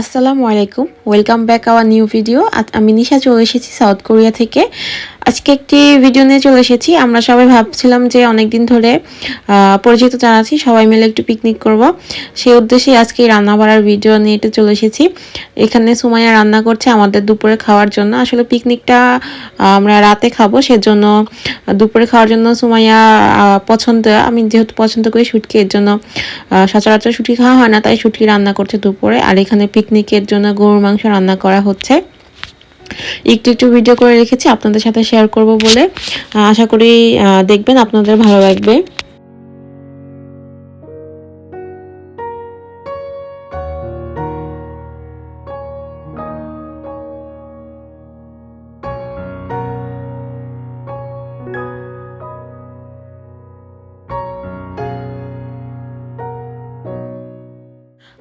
আসসালামু আলাইকুম। Welcome back our new video আমি নিশা চলে এসেছি সাউথ কোরিয়া থেকে। আজকে একটি ভিডিও নিয়ে চলে এসেছি। আমরা সবাই ভাবছিলাম যে অনেক দিন ধরে পরিচিত জানাচ্ছি সবাই মিলে একটু পিকনিক করব। সেই উদ্দেশ্যে আজকে রান্না বাড়ার ভিডিও নিয়ে একটু চলে এসেছি। এখানে সুমাইয়া রান্না করছে আমাদের দুপুরে খাওয়ার জন্য। আসলে পিকনিকটা আমরা রাতে খাব, সেজন্য দুপুরে খাওয়ার জন্য সুমাইয়া পছন্দ, আমি যেহেতু পছন্দ করি শুটকি, এর জন্য সচরাচর শুটকি খাওয়া হয় না, তাই শুটকি রান্না করছে দুপুরে। আর এখানে পিকনিকের জন্য গরুর মাংস রান্না করা হচ্ছে। একটু একটু ভিডিও করে রেখেছি, আপনাদের সাথে শেয়ার করব বলে। আশা করি দেখবেন, আপনাদের ভালো লাগবে।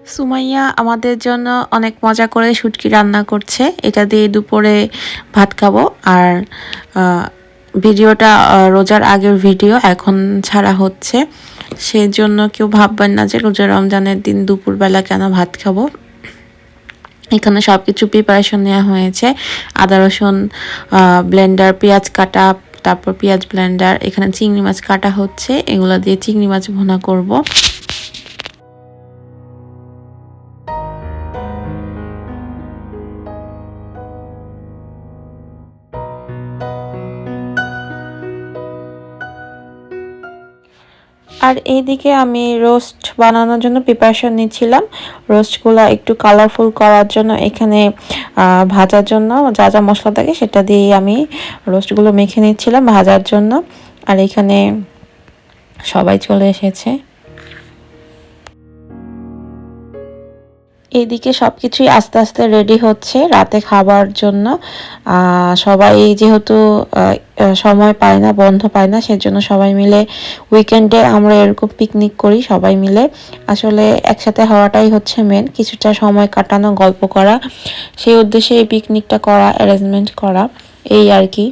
সুমাইয়া আমাদের জন্য অনেক মজা করে শুটকি রান্না করছে। এটা দিয়ে দুপুরে ভাত খাব। আর ভিডিওটা রোজার আগের ভিডিও এখন ছাড়া হচ্ছে। সেজন্য কেউ ভাববেন না যে রোজা রমজানের দিন দুপুরবেলা কেন ভাত খাব। এখানে সব কিছু প্রিপারেশন নেওয়া হয়েছে। আদা রসুন ব্লেন্ডার পেঁয়াজ কাটা, তারপর পেঁয়াজ ব্লেন্ডার এখানে চিংড়ি মাছ কাটা হচ্ছে। এগুলো দিয়ে চিংড়ি মাছ ভোনা করব। আর এইদিকে আমি রোস্ট বানানোর জন্য প্রিপারেশন নিচ্ছিলাম। রোস্টগুলো একটু কালারফুল করার জন্য, এখানে ভাজার জন্য যা যা মশলা থাকে সেটা দিয়ে আমি রোস্টগুলো মেখে নিচ্ছিলাম ভাজার জন্য। আর এখানে সবাই চলে এসেছে। এইদিকে সব কিছুই আস্তে আস্তে রেডি হচ্ছে রাতে খাবার জন্য। সবাই যেহেতু সময় পায় না, বন্ধ পায় না, সেজন্য সবাই মিলে উইকেন্ডে আমরা এরকম পিকনিক করি সবাই মিলে। আসলে একসাথে হওয়াটাই হচ্ছে মেন কিছুটা সময় কাটানো, গল্প করা। সেই উদ্দেশ্যে এই পিকনিকটা করা অ্যারেঞ্জমেন্ট করা, এই আর কি।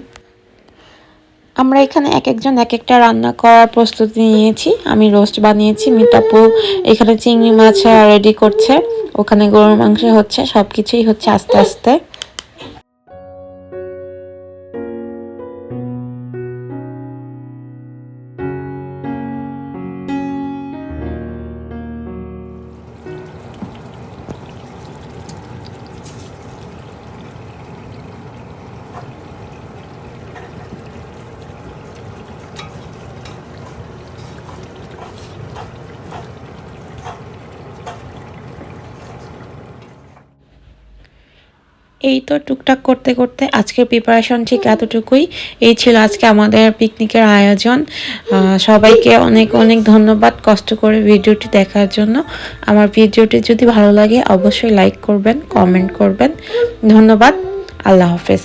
আমরা এখানে এক একজন, এক একটা রান্না করার প্রস্তুতি নিয়েছি। আমি রোস্ট বানিয়েছি, মিতাপু এখানে চিংড়ি মাছ রেডি করছে। ওখানে গরুর মাংস হচ্ছে সব কিছুই হচ্ছে আস্তে আস্তে। এই তো টুকটাক করতে করতে আজকের প্রিপারেশন ঠিক এতটুকুই। এই ছিল আজকে আমাদের পিকনিকের আয়োজন। সবাইকে অনেক অনেক ধন্যবাদ কষ্ট করে ভিডিওটি দেখার জন্য। আমার ভিডিওটি যদি ভালো লাগে অবশ্যই লাইক করবেন কমেন্ট করবেন। ধন্যবাদ। আল্লাহ হাফেজ।